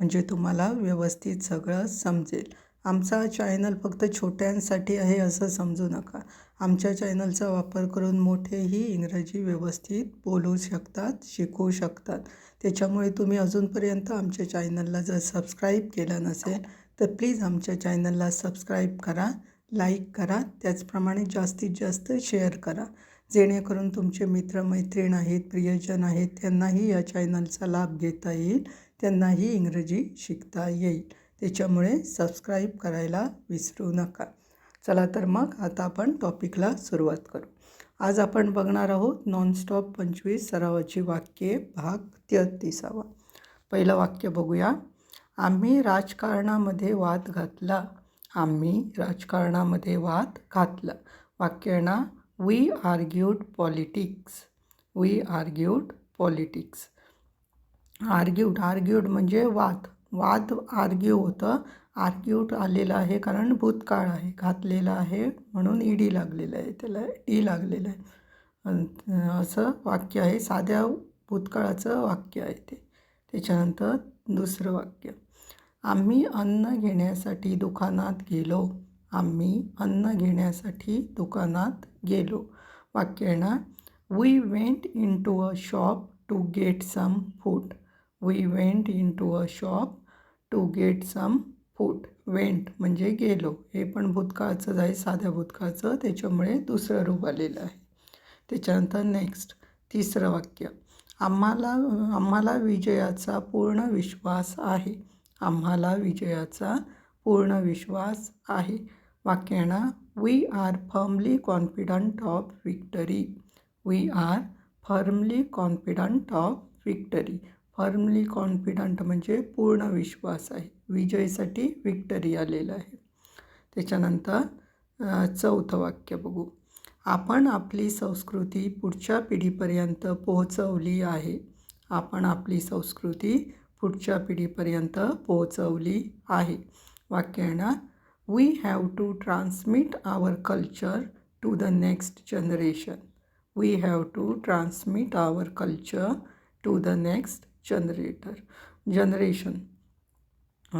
म्हणजे तुम्हाला व्यवस्थित सगळं समजेल. आमचा चॅनल फक्त छोट्यांसाठी आहे असं समजू नका. आमच्या चॅनलचा वापर करून मोठेही इंग्रजी व्यवस्थित बोलू शकतात शिकू शकतात. त्याच्यामुळे तुम्ही अजूनपर्यंत आमच्या चॅनलला जर सबस्क्राईब केलं नसेल तर प्लीज आमच्या चॅनलला सबस्क्राईब करा लाईक करा त्याचप्रमाणे जास्तीत जास्त शेअर करा. जेणेकरून तुमचे मित्रमैत्रीण आहेत प्रियजन आहेत त्यांनाही या चॅनलचा लाभ घेता येईल. त्यांनाही इंग्रजी शिकता येईल. त्याच्यामुळे सबस्क्राईब करायला विसरू नका. चला तर मग आता आपण टॉपिकला सुरुवात करू. आज आपण बघणार आहोत नॉनस्टॉप पंचवीस सरावाची वाक्ये भाग तेहतीसावा. पहिलं वाक्य बघूया. आम्ही राजकारणामध्ये वाद घातला. आम्ही राजकारणामध्ये वाद घातला. वाक्य ना we argued politics we argued politics argued argued म्हणजे वाद. वाद आर्ग्यू होतं. आर्ग्यूड आलेलं आहे कारण भूतकाळ आहे. घातलेलं आहे म्हणून ईडी लागलेलं आहे. त्याला डी लागलेलं आहे. असं वाक्य आहे. साध्या भूतकाळाचं वाक्य आहे ते. त्याच्यानंतर दुसरं वाक्य. आम्ही अन्न घेण्यासाठी दुकानात गेलो. आम्ही अन्न घेण्यासाठी दुकानात गेलो. वाक्य येणार we went into a shop to get some food we went into a shop to get some food went म्हणजे गेलो. हे पण भूतकाळचंच आहे साध्या भूतकाळचं. त्याच्यामुळे दुसरं रूप आलेलं आहे. त्याच्यानंतर नेक्स्ट तिसरं वाक्य. आम्हाला आम्हाला विजयाचा पूर्ण विश्वास आहे. आम्हाला विजयाचा पूर्ण विश्वास आहे. वाक्यानं we are firmly confident of victory we are firmly confident of victory firmly confident म्हणजे पूर्ण विश्वास आहे. विजयसाठी विक्टरी आलेलं आहे. त्याच्यानंतर चौथं वाक्य बघू. आपण आपली संस्कृती पुढच्या पिढीपर्यंत पोहोचवली आहे. आपण आपली संस्कृती पुढच्या पिढीपर्यंत पोहोचवली आहे. वाक्य येणार we have to transmit our culture to the next generation we have to transmit our culture to the next generator generation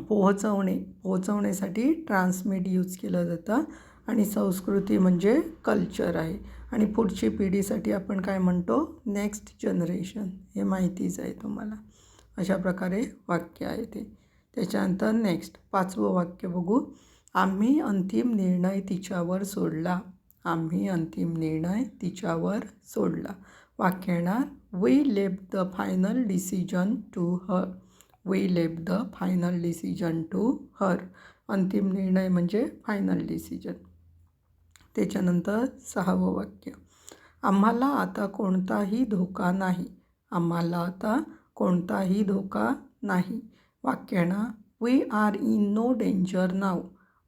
पोहोचवणे पोहोचवण्यासाठी ट्रान्समिट यूज केलं जातं. आणि संस्कृती म्हणजे कल्चर आहे. आणि पुढची पिढीसाठी आपण काय म्हणतो? नेक्स्ट जनरेशन हे माहितीच आहे तुम्हाला. अशा प्रकारे वाक्य आहे ते. त्याच्यानंतर नेक्स्ट पाचवं वाक्य बघू. आम्ही अंतिम निर्णय तिच्यावर सोडला. आम्ही अंतिम निर्णय तिच्यावर सोडला. वाक्य येणार? We left the final decision to her we left the final decision to her अंतिम निर्णय म्हणजे फायनल डिसिजन त्याच्यानंतर सहावं वाक्य. आम्हाला आता कोणताही धोका नाही. आम्हाला आता कोणताही धोका नाही. वाक्याना we are in no danger now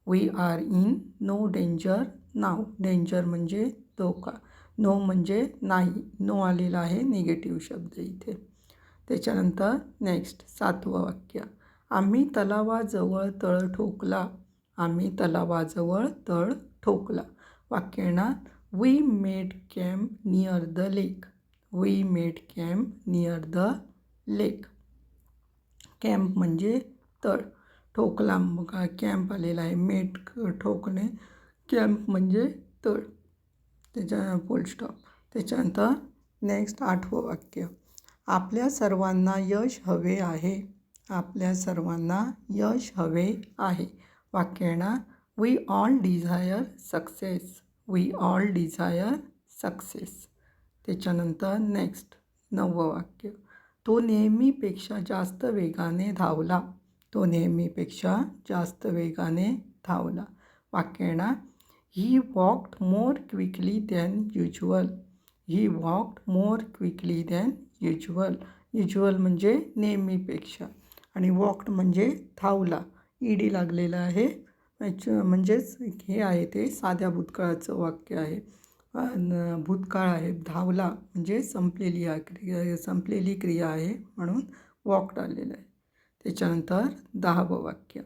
we are in no danger now danger म्हणजे धोका. नो म्हणजे नाही. नो आलेला आहे निगेटिव्ह शब्द इथे. त्याच्यानंतर नेक्स्ट सातवं वाक्य. आम्ही तलावाजवळ तळ ठोकला. आम्ही तलावाजवळ तळ ठोकला. वाक्य येणार we made camp near the lake we made camp near the lake camp म्हणजे तळ. ठोकला. मग कॅम्प आलेला आहे. मेट ठोकणे. कॅम्प म्हणजे तळ. त्याच्या फुल स्टॉप त्याच्यानंतर नेक्स्ट आठवं वाक्य. आपल्या सर्वांना यश हवे आहे. आपल्या सर्वांना यश हवे आहे. वाक्य येणार. We all desire success we all desire success त्याच्यानंतर नेक्स्ट नववं वाक्य. तो नेहमीपेक्षा जास्त वेगाने धावला. तो नेहमीपेक्षा जास्त वेगाने धावला. वाक्य येणार. He walked more quickly than usual he walked more quickly than usual usual म्हणजे नेहमीपेक्षा. आणि वॉक्ड म्हणजे धावला. ईडी लागलेला आहे. म्हणजेच हे आहे ते साध्या भूतकाळाचं वाक्य आहे. भूतकाळ आहे. धावला म्हणजे संपलेली क्रिया संपलेली क्रिया आहे म्हणून वॉक्ड आलेलं आहे. त्याच्यानंतर दहावं वाक्य.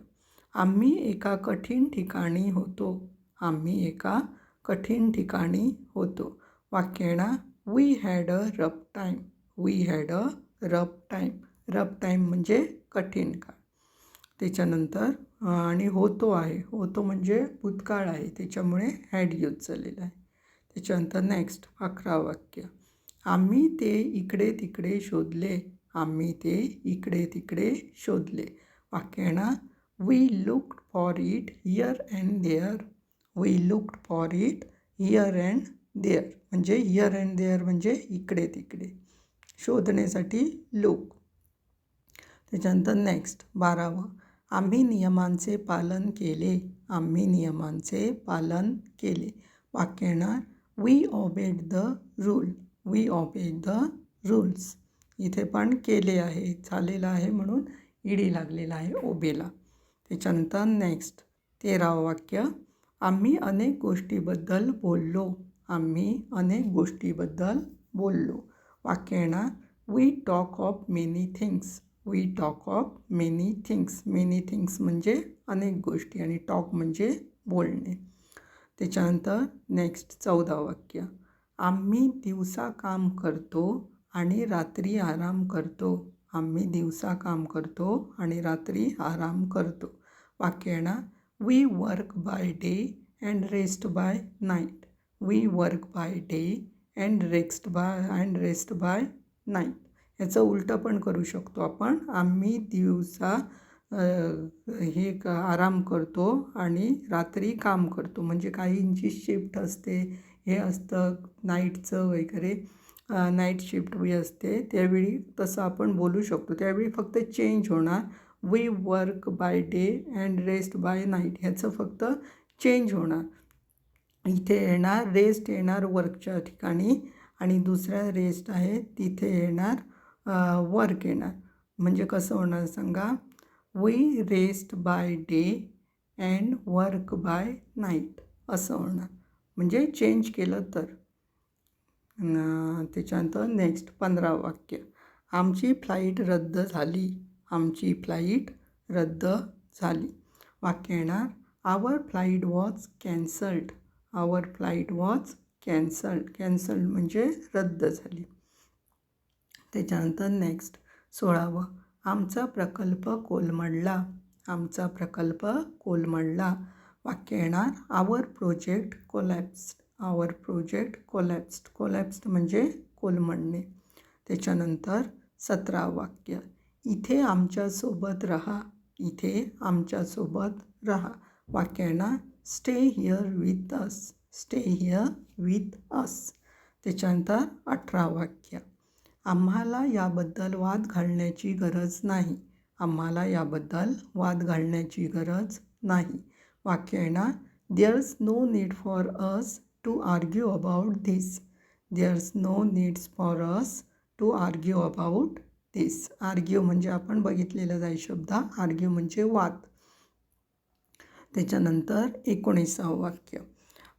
आम्ही एका कठीण ठिकाणी होतो. आम्ही एका कठीण ठिकाणी होतो. वाक्य येणार we had a rough time we had a rough time rough time म्हणजे कठीण काळ. त्याच्यानंतर आणि होतो आहे. होतो म्हणजे भूतकाळ आहे. त्याच्यामुळे हॅड यूज झालेला आहे. त्याच्यानंतर नेक्स्ट अकरा वाक्य. आम्ही ते इकडे तिकडे शोधले. आम्ही ते इकडे तिकडे शोधले. वाक्य येणार we look for it here and there we looked for it here and there म्हणजे हिअर अँड देअर म्हणजे इकडे तिकडे. शोधण्यासाठी लुक त्याच्यानंतर नेक्स्ट बारावं. आम्ही नियमांचे पालन केले. आम्ही नियमांचे पालन केले. वाक्य येणार we obeyed the rule we obeyed the rules इथे पण केले आहे. झालेलं आहे म्हणून ईडी लागलेला आहे. ओबेला. त्याच्यानंतर नेक्स्ट तेरावं वाक्य. आम्ही अनेक गोष्टीबद्दल बोललो. आम्ही अनेक गोष्टीबद्दल बोललो. वाक्य येणार we talk of many things we talk of many things many things म्हणजे अनेक गोष्टी आणि टॉक म्हणजे बोलणे. त्याच्यानंतर नेक्स्ट चौदा वाक्य. आम्ही दिवसा काम करतो आणि रात्री आराम करतो. आम्ही दिवसा काम करतो आणि रात्री आराम करतो. वाक्य येणार we work by day and rest by night we work by day and rest by and rest by night याचं उलटं पण करू शकतो आपण. आम्ही दिवसा हे क आराम करतो आणि रात्री काम करतो. म्हणजे काहींची शिफ्ट असते हे असतं नाईटचं वगैरे नाईट शिफ्ट बी असते. त्यावेळी तसं आपण बोलू शकतो. त्यावेळी फक्त चेंज होणार. We work by day and rest by night ह्याचं फक्त चेंज होणार. इथे येणार रेस्ट येणार वर्कच्या ठिकाणी आणि दुसऱ्या रेस्ट आहे तिथे येणार वर्क येणार. म्हणजे कसं होणार सांगा? We rest by day and work by night असं होणार. म्हणजे चेंज केलं तर. त्याच्यानंतर नेक्स्ट पंधरा वाक्य. आमची फ्लाईट रद्द झाली. आमची फ्लाईट रद्द झाली. वाक्य येणार our flight was cancelled our flight was cancelled cancelled म्हणजे रद्द झाली. त्याच्यानंतर नेक्स्ट सोळावं आमचा प्रकल्प कोलमडला. आमचा प्रकल्प कोलमडला. वाक्य येणार आवर प्रोजेक्ट कोलॅप्स्ड आवर प्रोजेक्ट कोलॅप्स्ड कोलॅप्स्ड म्हणजे कोलमडणे. त्याच्यानंतर सतरा वाक्य इथे आमच्यासोबत राहा इथे आमच्यासोबत राहा. वाक्यांना stay here with us stay here with us त्याच्यानंतर अठरा वाक्य. आम्हाला याबद्दल वाद घालण्याची गरज नाही. आम्हाला याबद्दल वाद घालण्याची गरज नाही. वाक्य येणार there's no need for us to argue about this there's no needs for us to argue about तेच. आर्ग्यू म्हणजे आपण बघितलेलं जाई शब्द. आर्ग्यू म्हणजे वाद. त्याच्यानंतर एकोणीसावं वाक्य.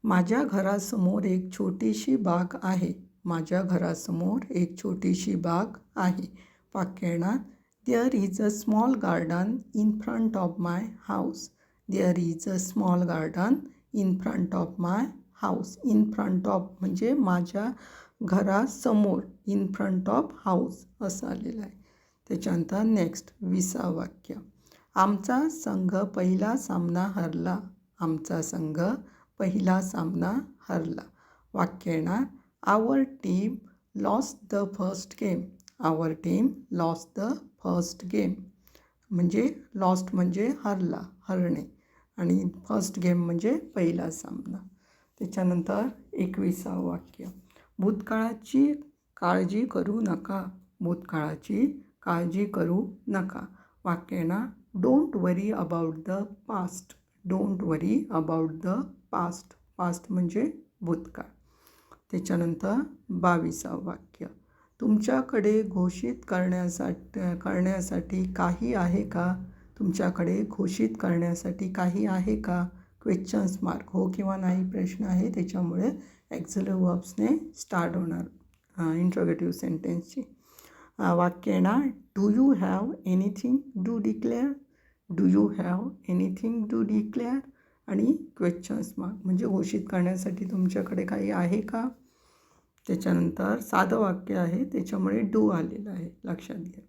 माझ्या घरासमोर एक छोटीशी बाग आहे. माझ्या घरासमोर एक छोटीशी बाग आहे. वाक्य येणार. There is a small garden in front of my house there is a small garden in front of my house in front of म्हणजे माझ्या घरासमोर इन फ्रंट ऑफ हाऊस असं आलेलं आहे. त्याच्यानंतर नेक्स्ट विसा वाक्य. आमचा संघ पहिला सामना हरला. आमचा संघ पहिला सामना हरला. वाक्य येणार our team lost the first game our team lost the first game म्हणजे लॉस्ट म्हणजे हरला हरणे. आणि फर्स्ट गेम म्हणजे पहिला सामना. त्याच्यानंतर एकविसा वाक्य. भूतकाळाची काळजी करू नका. भूतकाळाची काळजी करू नका. वाक्यांना don't worry about the past don't worry about the past past म्हणजे भूतकाळ. त्याच्यानंतर बावीसावं वाक्य. तुमच्याकडे घोषित करण्यासाठी करण्यासाठी काही आहे का? तुमच्याकडे घोषित करण्यासाठी काही आहे का? क्वेश्चन्स मार्क हो किंवा नाही प्रश्न आहे त्याच्यामुळे ॲक्झलर वर्ब्सने स्टार्ट होणार इंट्रोगेटिव्ह सेंटेन्सची वाक्य येणार do you have anything to declare do you have anything to declare आणि क्वेश्चन्स मार्क म्हणजे घोषित करण्यासाठी तुमच्याकडे काही आहे का? त्याच्यानंतर साधं वाक्य आहे त्याच्यामुळे डू आलेलं आहे लक्षात घ्या.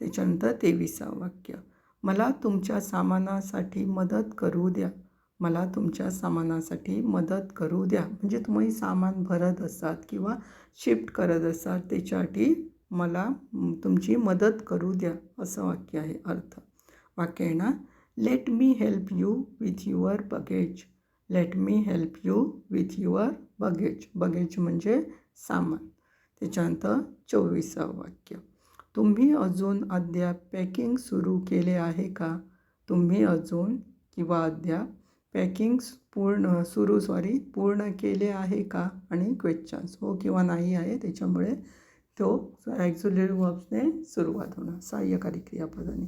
त्याच्यानंतर तेविसा वाक्य मला तुमच्या सामानासाठी मदत करू द्या. मला तुमच्या सामानासाठी मदत करू द्या. म्हणजे तुम्ही सामान भरत असाल किंवा शिफ्ट करत असाल त्याच्यासाठी मला तुमची मदत करू द्या असं वाक्य आहे. अर्थ. वाक्य आहे ना? Let me help you with your baggage let me help you with your baggage baggage म्हणजे सामान. त्याच्यानंतर चोवीसावं वाक्य. तुम्ही अजून अद्याप पॅकिंग सुरू केले आहे का? तुम्ही अजून किंवा अद्याप पॅकिंग पूर्ण सुरू सॉरी पूर्ण केले आहे का? आणि क्वेश्चन्स हो किंवा नाही आहे त्याच्यामुळे तो ॲक्झुलरी वर्ब्सने सुरुवात होणार सहाय्यकारी क्रियापदाने.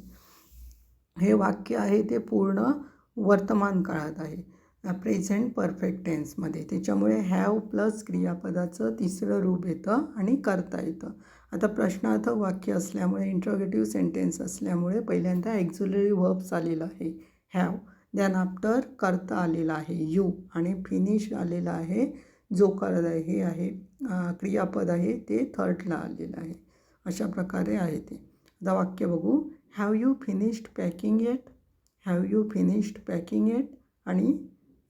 हे वाक्य आहे ते पूर्ण वर्तमान काळात आहे. प्रेझेंट परफेक्ट टेन्समध्ये त्याच्यामुळे हॅव प्लस क्रियापदाचं तिसरं रूप येतं आणि करता येतं. आता प्रश्नार्थ वाक्य असल्यामुळे इंट्रोगेटिव्ह सेंटेन्स असल्यामुळे पहिल्यांदा ॲक्झुलरी वर्ब्स आलेलं आहे हॅव दॅन आफ्टर करता आलेला आहे. यू आणि फिनिश आलेला आहे. जो कर हे आहे. क्रियापद आहे ते थर्डला आलेलं आहे. अशा प्रकारे आहे ते. आता वाक्य बघू. Have you finished packing yet have you finished packing yet आणि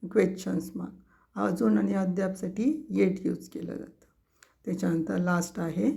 क्वेश्चन्स मार्क अजून आणि अद्यापसाठी येट यूज केलं जातं. त्याच्यानंतर लास्ट आहे.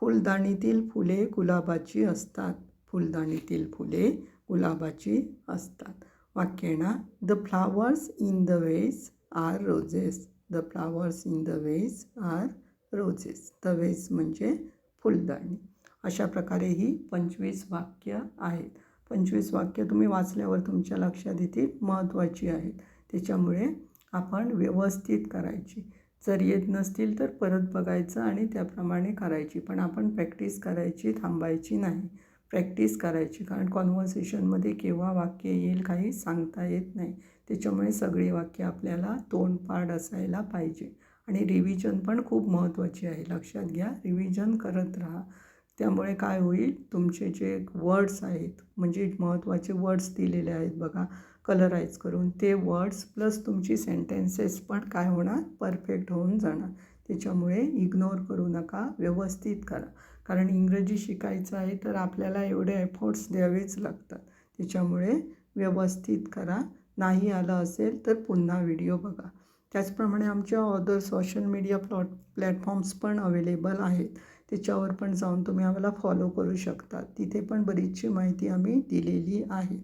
फुलदाणीतील फुले गुलाबाची असतात. फुलदाणीतील फुले गुलाबाची असतात. वाक्य the flowers in the vase are roses the flowers in the vase are roses the vase म्हणजे फुलदाणी. अशा प्रकारे ही पंचवीस वाक्य आहेत. पंचवीस वाक्य तुम्ही वाचल्यावर तुमच्या लक्षात येतील महत्त्वाची आहेत. त्याच्यामुळे आपण व्यवस्थित करायची. जर येत नसतील तर परत बघायचं आणि त्याप्रमाणे करायची. पण आपण प्रॅक्टिस करायची थांबायची नाही. प्रॅक्टिस करायची. कारण कॉन्व्हर्सेशनमध्ये केव्हा वाक्य येईल काही सांगता येत नाही. त्याच्यामुळे सगळी वाक्य आपल्याला तोंडपाड असायला पाहिजे. आणि रिव्हिजन पण खूप महत्त्वाची आहे. लक्षात घ्या रिव्हिजन करत राहा. त्यामुळे काय होईल? तुमचे जे वर्ड्स आहेत म्हणजे महत्त्वाचे वर्ड्स दिलेले आहेत बघा कलराईज करून ते वर्ड्स प्लस तुमची सेंटेन्सेस पण काय होणार? परफेक्ट होऊन जाणार. त्याच्यामुळे इग्नोर करू नका व्यवस्थित करा. कारण इंग्रजी शिकायचं आहे तर आपल्याला एवढे एफर्ट्स द्यावेच लागतात. त्याच्यामुळे व्यवस्थित करा. नाही आलं असेल तर पुन्हा व्हिडिओ बघा. त्याचप्रमाणे आमच्या other social media plot platforms पण अवेलेबल आहेत. त्याच्यावर पण जाऊन तुम्ही आम्हाला फॉलो करू शकता. तिथे पण बरीचशी माहिती आम्ही दिलेली आहे.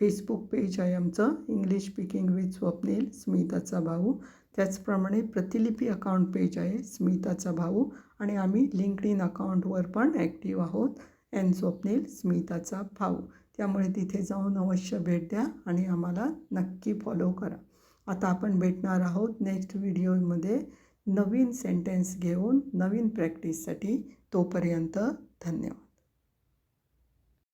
फेसबुक पेज आहे आमचं. इंग्लिश स्पीकिंग विथ स्वप्नील स्मिताचा भाऊ. त्याचप्रमाणे प्रतिलिपी अकाउंट पेज आहे स्मिताचा भाऊ. आणि आम्ही लिंकड इन अकाउंटवर पण ॲक्टिव्ह आहोत. एन स्वप्नील स्मिताचा भाऊ. त्यामुळे तिथे जाऊन अवश्य भेट द्या आणि आम्हाला नक्की फॉलो करा. आता आपण भेटणार आहोत नेक्स्ट व्हिडिओमध्ये नवीन सेंटेन्स घेऊन नवीन प्रॅक्टिससाठी तोपर्यंत धन्यवाद.